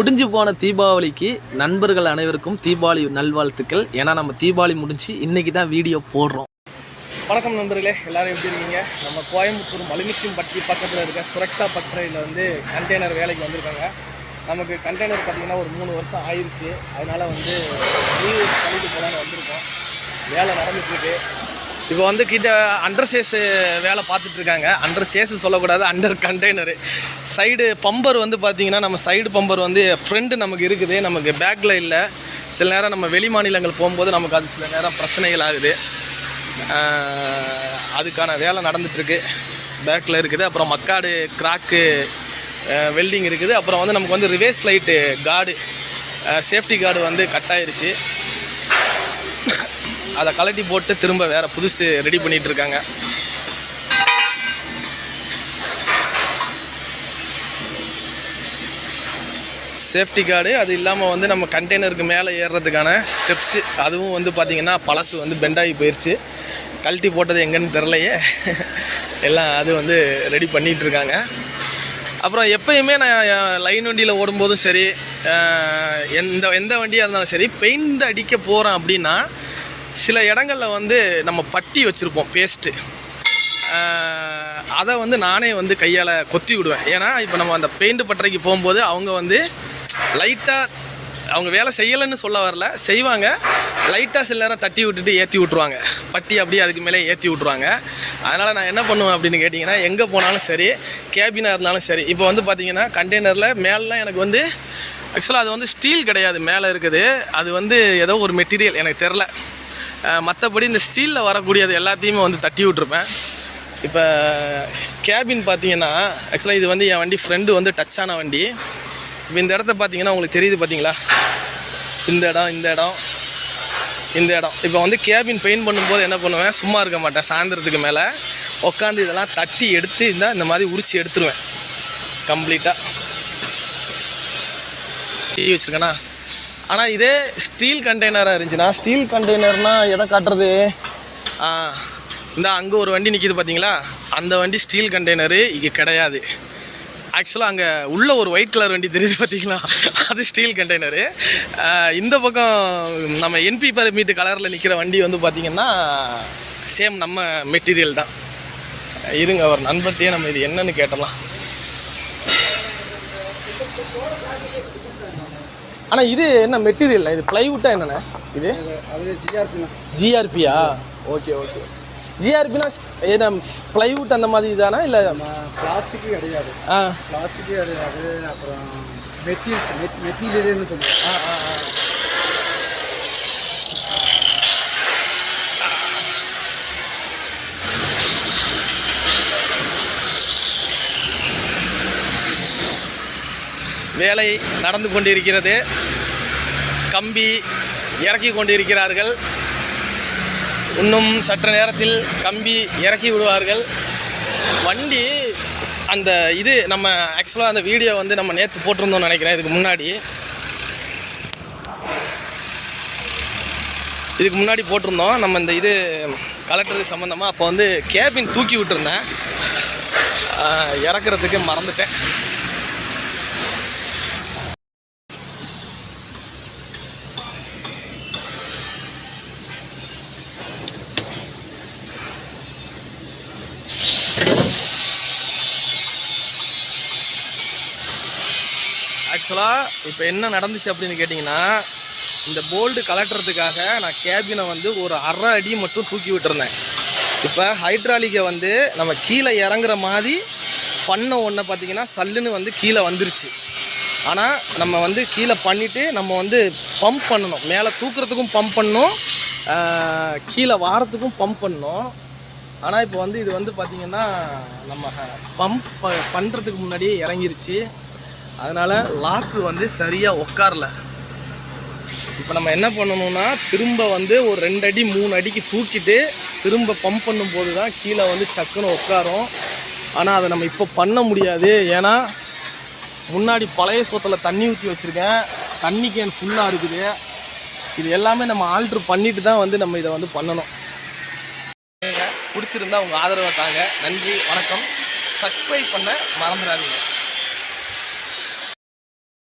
முடிஞ்சு போன தீபாவளிக்கு நண்பர்கள் அனைவருக்கும் தீபாவளி நல்வாழ்த்துக்கள். ஏன்னா நம்ம தீபாவளி முடிஞ்சு இன்னைக்கு தான் வீடியோ போடுறோம். வணக்கம் நண்பர்களே எல்லாரும் எப்படி இருக்கீங்க? நம்ம கோயம்புத்தூர் மலுமிச்சம்பட்டி பக்கத்தில் இருக்க சுரக்ஷா பட்டறையில் வந்து கண்டெய்னர் வேலைக்கு வந்திருக்காங்க. நமக்கு கண்டெய்னர் பார்த்தீங்கன்னா ஒரு மூணு வருஷம் ஆயிடுச்சு அதனால் வந்து லீவு பண்ணிட்டு போகலான்னு வந்திருக்கோம். வேலை நடந்துட்டுருக்கு இப்போ வந்து கிட்ட அண்டர் சேஸு வேலை பார்த்துட்டு இருக்காங்க அண்டர் சேஸு சொல்லக்கூடாது அண்டர் கண்டெய்னரு சைடு பம்பர் வந்து பார்த்தீங்கன்னா நம்ம சைடு பம்பர் வந்து ஃப்ரெண்டு நமக்கு இருக்குது. நமக்கு பேக்கில் இல்லை. சில நேரம் நம்ம வெளி மாநிலங்கள் போகும்போது நமக்கு அது சில நேரம் பிரச்சனைகள் ஆகுது. அதுக்கான வேலை நடந்துட்டுருக்கு பேக்கில் இருக்குது. அப்புறம் மக்காடு கிராக்கு வெல்டிங் இருக்குது. அப்புறம் வந்து நமக்கு வந்து reverse light guard safety guard வந்து கட் ஆயிடுச்சு அதை கலட்டி போட்டு திரும்ப வேறு புதுசு ரெடி பண்ணிகிட்டு இருக்காங்க சேஃப்டி கார்டு அது இல்லாமல் வந்து நம்ம கண்டெய்னருக்கு மேலே ஏறுறதுக்கான ஸ்டெப்ஸு அதுவும் வந்து பார்த்திங்கன்னா பழசு வந்து பெண்டாகி போயிடுச்சு கழட்டி போட்டது எங்கன்னு தெரிலையே எல்லாம் அது வந்து ரெடி பண்ணிகிட்டு இருக்காங்க அப்புறம் எப்பயுமே நான் லைன் வண்டியில் ஓடும்போதும் சரி எந்த எந்த வண்டியாக இருந்தாலும் சரி பெயிண்ட் அடிக்க போகிறேன் அப்படின்னா சில இடங்களில் வந்து நம்ம பட்டி வச்சுருப்போம் பேஸ்ட்டு அதை வந்து நானே வந்து கையால் கொத்தி விடுவேன். ஏன்னா இப்போ நம்ம அந்த பெயிண்ட் பட்டறைக்கு போகும்போது அவங்க வந்து லைட்டாக அவங்க வேலை செய்யலைன்னு சொல்ல வரல. செய்வாங்க. லைட்டாக சில நேரம் தட்டி விட்டுட்டு ஏற்றி விட்ருவாங்க பட்டி அப்படியே அதுக்கு மேலே ஏற்றி விட்ருவாங்க அதனால் நான் என்ன பண்ணுவேன் அப்படின்னு கேட்டிங்கன்னா எங்கே போனாலும் சரி கேபினாக இருந்தாலும் சரி. இப்போ வந்து பார்த்திங்கன்னா கண்டெய்னரில் மேலாம் எனக்கு வந்து ஆக்சுவலாக அது வந்து ஸ்டீல் கிடையாது. மேலே இருக்குது. அது வந்து ஏதோ ஒரு மெட்டீரியல் எனக்கு தெரில மற்றபடி இந்த ஸ்டீலில் வரக்கூடியது எல்லாத்தையுமே வந்து தட்டி விட்ருப்பேன் இப்போ கேபின் பார்த்தீங்கன்னா ஆக்சுவலாக இது வந்து என் வண்டி ஃப்ரெண்டு வந்து டச் ஆன வண்டி. இப்போ இந்த இடத்த பார்த்தீங்கன்னா உங்களுக்கு தெரியுது பார்த்தீங்களா இந்த இடம் இந்த இடம் இந்த இடம். இப்போ வந்து கேபின் பெயிண்ட் பண்ணும்போது என்ன பண்ணுவேன்? சும்மா இருக்க மாட்டேன் சாயந்தரத்துக்கு மேலே. உட்காந்து இதெல்லாம் தட்டி எடுத்து இந்த இந்த மாதிரி உரிச்சு எடுத்துருவேன். கம்ப்ளீட்டாக டீ வச்சுருக்கேண்ணா ஆனால் இதே ஸ்டீல் கண்டெய்னராக இருந்துச்சுன்னா ஸ்டீல் கண்டெய்னர்னால் எதை காட்டுறது? இந்த அங்கே ஒரு வண்டி நிற்கிது பார்த்தீங்களா அந்த வண்டி ஸ்டீல் கண்டெய்னரு இங்கே கிடையாது. ஆக்சுவலாக அங்கே உள்ள ஒரு ஒயிட் கலர் வண்டி தெரியுது பார்த்தீங்களா அது ஸ்டீல் கண்டெய்னரு இந்த பக்கம் நம்ம என்பி பர்மிட் கலரில் நிற்கிற வண்டி வந்து பார்த்திங்கன்னா சேம் நம்ம மெட்டீரியல் தான். இருங்க அவர் நண்பர்கிட்டயே நம்ம இது என்னன்னு கேட்டலாம். ஆனால் இது என்ன மெட்டீரியல் இது ப்ளைவுட்டா என்னண்ணே? இது? ஜிஆர்பியா ஓகே ஓகே ஜிஆர்பினா என்ன ப்ளைவுட் அந்த மாதிரி தானா இல்லை பிளாஸ்டிக்கு கிடையாது. ஆ. பிளாஸ்டிக்கு கிடையாது அப்புறம் மெட்டீரியல்ஸ் மெட்டீரியல்னு சொல்லுவாங்க. ஆ ஆ. வேலை நடந்து கொண்டிருக்கிறது. கம்பி இறக்கி கொண்டிருக்கிறார்கள். இன்னும் சற்று நேரத்தில் கம்பி இறக்கி விடுவார்கள். வண்டி அந்த இது நம்ம ஆக்சுவலாக அந்த வீடியோ வந்து நம்ம நேற்று போட்டிருந்தோம்னு நினைக்கிறேன். இதுக்கு முன்னாடி. இதுக்கு முன்னாடி போட்டிருந்தோம். நம்ம இந்த இது கலெக்டர் சம்மந்தமாக அப்போ வந்து கேபின் தூக்கி விட்டுருந்தேன். இறக்குறதுக்கு மறந்துட்டேன். ஆக்சுவலாக இப்போ என்ன நடந்துச்சு அப்படின்னு கேட்டிங்கன்னா இந்த போல்டு கலட்டுறதுக்காக நான் கேபினை வந்து ஒரு அரை அடி மட்டும் தூக்கி விட்டுருந்தேன். இப்போ ஹைட்ராலிக்கை வந்து நம்ம கீழே இறங்குற மாதிரி பண்ண ஒன்றை பார்த்தீங்கன்னா சல்லுன்னு வந்து கீழே வந்துருச்சு. ஆனால் நம்ம வந்து கீழே பண்ணிவிட்டு நம்ம வந்து பம்ப் பண்ணணும். மேலே தூக்குறதுக்கும் பம்ப் பண்ணணும். கீழே வாரத்துக்கும் பம்ப் பண்ணணும். ஆனால் இப்போ வந்து இது வந்து பார்த்திங்கன்னா நம்ம பம்ப் பண்ணுறதுக்கு முன்னாடியே இறங்கிருச்சு. அதனால் லாக்கு வந்து சரியாக உட்காரல. இப்போ நம்ம என்ன பண்ணணும்னா திரும்ப வந்து ஒரு ரெண்டு அடி மூணு அடிக்கு தூக்கிட்டு திரும்ப பம்ப் பண்ணும்போது தான் கீழே வந்து சக்குன்னு உட்காரும். ஆனால் அதை நம்ம இப்போ பண்ண முடியாது. ஏன்னா முன்னாடி பழைய சோத்தில் தண்ணி ஊற்றி வச்சுருக்கேன். தண்ணி கேன் ஃபுல்லாக இருக்குது. இது எல்லாமே நம்ம ஆல்ட்ரு பண்ணிட்டு தான் வந்து நம்ம இதை வந்து பண்ணணும். பிடிச்சிருந்தா உங்கள் ஆதரவை தாங்க. நன்றி வணக்கம். சப்ஸ்கிரைப் பண்ண மறந்துடாதீங்க.